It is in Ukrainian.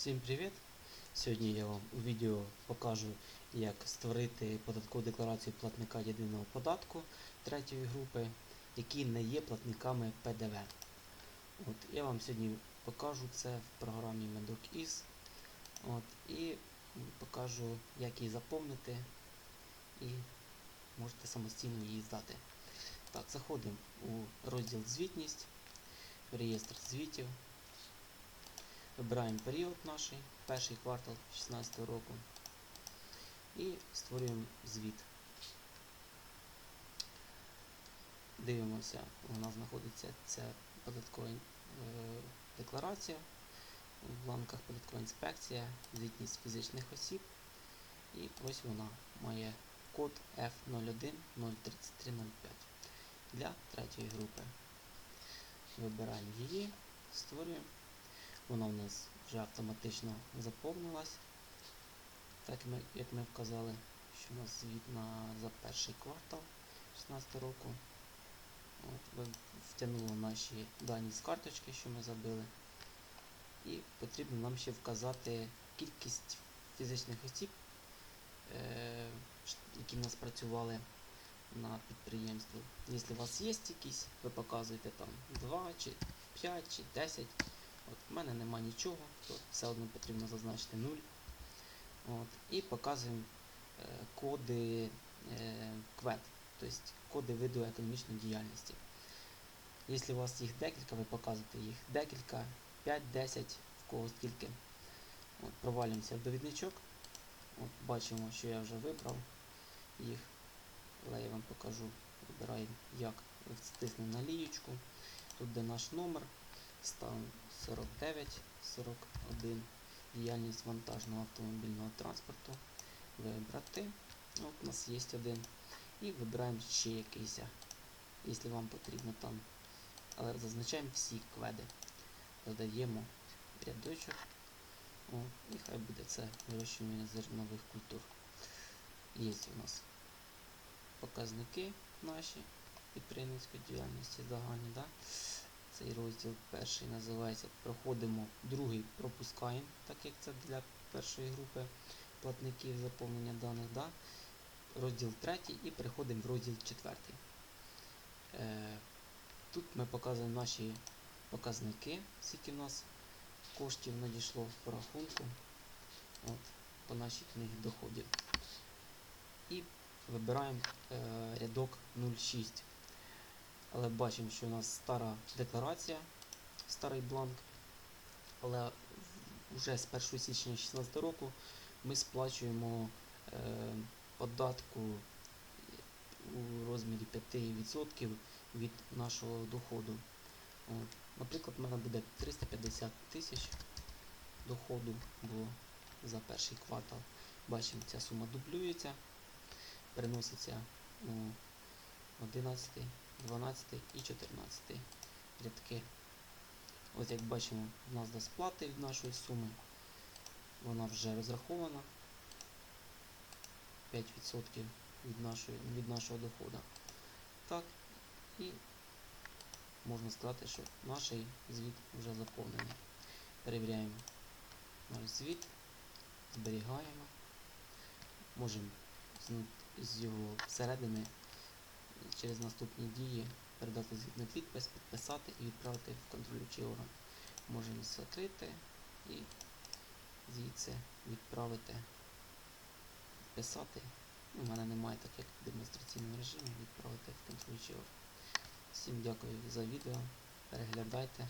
Всім привіт! Сьогодні я вам у відео покажу, як створити податкову декларацію платника єдиного податку третьої групи, які не є платниками ПДВ. От, я вам сьогодні покажу це в програмі MedocIS. От, і покажу, як її заповнити, і можете самостійно її здати. Так, заходимо у розділ Звітність, реєстр звітів. Вибираємо період наш, перший квартал 2016 року і створюємо звіт. Дивимося, у нас знаходиться ця податкова е, декларація в бланках податкова інспекція, звітність фізичних осіб. І ось вона має код F0103305 для третьої групи. Вибираємо її, створюємо. Вона в нас вже автоматично заповнилась, так ми, як ми вказали, що у нас звіт на, за перший квартал 2016 року. От, ви втягнули наші дані з карточки, що ми забили. І потрібно нам ще вказати кількість фізичних осіб, е, які в нас працювали на підприємстві. Якщо у вас є якісь, ви показуєте там 2 чи 5 чи 10. От, в мене нема нічого, то все одно потрібно зазначити 0. От, І показуємо е, коди е, КВЕД, тобто коди виду економічної діяльності. Якщо у вас їх декілька, ви показуєте їх декілька, 5-10, в кого скільки. От, Провалюємося в довідничок. От, Бачимо, що я вже вибрав їх, але я вам покажу, вибираємо як стиснемо на лієчку, тут де наш номер, ставимо 49, 41, діяльність вантажного автомобільного транспорту, вибрати. От у нас є один. І вибираємо ще якийсь, якщо вам потрібно там. Але зазначаємо всі кведи. Додаємо рядочок. О, і хай буде це вирощування зернових культур. Є у нас показники наші підприємницької діяльності загальні. Да? Цей розділ перший називається Проходимо, другий пропускаємо, так як це для першої групи платників заповнення даних. Да? Розділ третій і переходимо в розділ четвертий. Е, Тут ми показуємо наші показники, скільки в нас коштів надійшло по рахунку от, по нашій книгі доходів. І вибираємо е, рядок 06. Але бачимо, що у нас стара декларація, старий бланк. Але вже з 1 січня 2016 року ми сплачуємо е, податку у розмірі 5% від нашого доходу. От. Наприклад, в мене буде 350 тисяч доходу було за перший квартал. Бачимо, ця сума дублюється, переноситься у 11, 12 і 14 рядки. Ось як бачимо, у нас до сплати від нашої суми. Вона вже розрахована 5% від, нашої, від нашого доходу. Так, і можна сказати, що наш звіт вже заповнений. Перевіряємо наш звіт, зберігаємо. Можемо з його всередини через наступні дії передати звіт на підпис, підписати і відправити в контролюючий орган. Можемо закрити і звідси відправити, підписати. У мене немає так як в демонстраційному режимі відправити в контролюючий орган. Всім дякую за відео. Переглядайте.